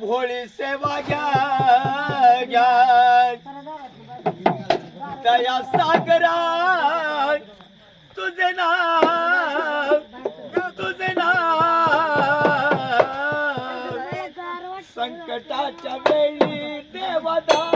भोळी सेवा घ्या घ्या. दया सागरा तुझे ना तुझे ना संकटाच्या वेळी देवदा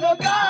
Look out!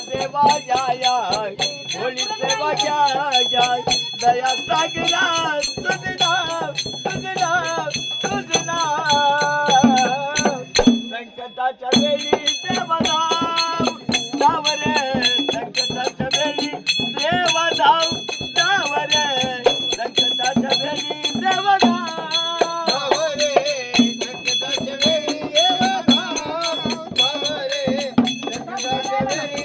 देवा जाया भोली सेवा दया सागरा तुझ नाम तुझ नाम तुझ नाम संकटाच्या वेळी देवा धाव धाव रे संकटाच्या वेळी Thank you.